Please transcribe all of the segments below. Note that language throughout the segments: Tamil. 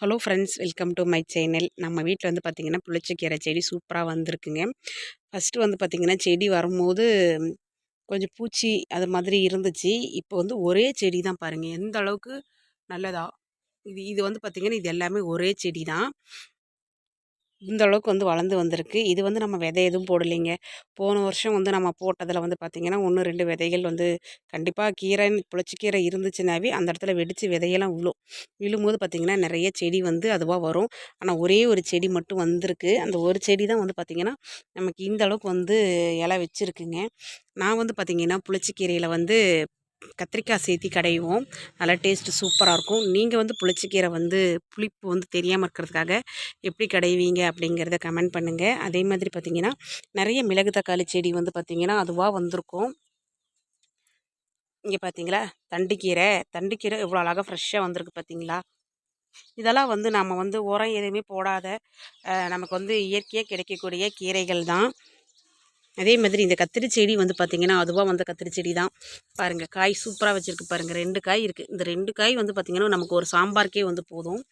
Hello friends welcome to my channel. நம்ம வீட்டில் வந்து பார்த்திங்கன்னா புளிச்சக்கீரை செடி சூப்பராக வந்திருக்குங்க. ஃபஸ்ட்டு வந்து பார்த்திங்கன்னா செடி வரும்போது கொஞ்சம் பூச்சி அது மாதிரி இருந்துச்சு. இப்போ வந்து ஒரே செடி தான் பாருங்கள் எந்த அளவுக்கு நல்லதா? இது இது வந்து பார்த்திங்கன்னா இது எல்லாமே ஒரே செடி தான். இந்த அளவுக்கு வந்து வளர்ந்து வந்திருக்கு. இது வந்து நம்ம விதை எதுவும் போடலைங்க. போன வருஷம் வந்து நம்ம போட்டதில் வந்து பார்த்திங்கன்னா ஒன்று ரெண்டு விதைகள் வந்து கண்டிப்பாக கீரை புளிச்சிக்கீரை இருந்துச்சுனாவே அந்த இடத்துல வெடித்து விதையெல்லாம் விழும். விழும்போது பார்த்திங்கன்னா நிறைய செடி வந்து அதுவாக வரும். ஆனால் ஒரே ஒரு செடி மட்டும் வந்திருக்கு. அந்த ஒரு செடி தான் வந்து பார்த்திங்கன்னா நமக்கு இந்த அளவுக்கு வந்து இலை வச்சுருக்குங்க. நான் வந்து பார்த்திங்கன்னா புளிச்சிக்கீரையில் வந்து கத்திரிக்காய் சேர்த்தி கடைவோம். நல்லா டேஸ்ட்டு சூப்பராக இருக்கும். நீங்கள் வந்து புளிச்சக்கீரை வந்து புளிப்பு வந்து தெரியாமல் இருக்கிறதுக்காக எப்படி கடைவீங்க அப்படிங்கிறத கமெண்ட் பண்ணுங்கள் அதே மாதிரி பார்த்திங்கன்னா நிறைய மிளகு தக்காளி செடி வந்து பார்த்திங்கன்னா அதுவாக வந்திருக்கும். இங்கே பார்த்தீங்களா தண்டுக்கீரை. தண்டுக்கீரை இவ்வளோ அழகாக ஃப்ரெஷ்ஷாக வந்திருக்கு பார்த்தீங்களா இதெல்லாம் வந்து நம்ம வந்து உரம் எதுவுமே போடாத நமக்கு வந்து இயற்கையாக கிடைக்கக்கூடிய கீரைகள் தான். அதே மாதிரி இந்த கத்திரி செடி வந்து பார்த்திங்கன்னா அதுவாக வந்த கத்திரி செடி தான் பாருங்கள் காய் சூப்பராக வச்சுருக்கு பாருங்கள் ரெண்டு காய் இருக்குது இந்த ரெண்டு காய் வந்து பார்த்திங்கன்னா நமக்கு ஒரு சாம்பாருக்கே வந்து போதும்.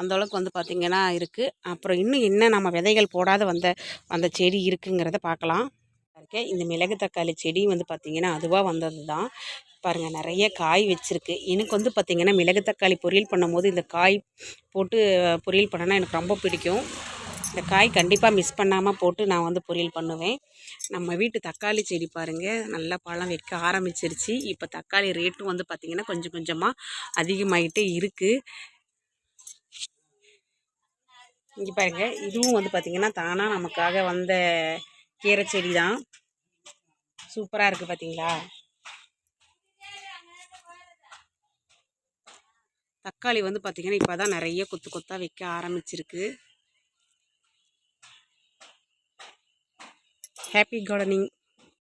அந்தளவுக்கு வந்து பார்த்திங்கன்னா இருக்குது அப்புறம் இன்னும் என்ன நம்ம விதைகள் போடாத வந்த அந்த செடி இருக்குங்கிறத பார்க்கலாம் இருக்கேன் இந்த மிளகு தக்காளி செடி வந்து பார்த்திங்கன்னா அதுவாக வந்தது தான் பாருங்கள் நிறைய காய் வச்சுருக்கு. எனக்கு வந்து பார்த்திங்கன்னா மிளகு தக்காளி பொரியல் பண்ணும்போது இந்த காய் போட்டு பொரியல் பண்ணனா எனக்கு ரொம்ப பிடிக்கும். இந்த காய் கண்டிப்பாக மிஸ் பண்ணாமல் போட்டு நான் வந்து பொரியல் பண்ணுவேன். நம்ம வீட்டு தக்காளி செடி பாருங்கள் நல்லா பழம் வைக்க ஆரம்பிச்சிருச்சு. இப்போ தக்காளி ரேட்டும் வந்து பார்த்திங்கன்னா கொஞ்சம் கொஞ்சமாக அதிகமாகிட்டே இருக்குது இங்கே பாருங்கள் இதுவும் வந்து பார்த்திங்கன்னா தானாக நமக்காக வந்த கீரை செடி தான். சூப்பராக இருக்குது பார்த்தீங்களா தக்காளி வந்து பார்த்திங்கன்னா இப்போ தான் நிறைய கொத்து கொத்தாக வைக்க ஆரம்பிச்சிருக்கு. happy gardening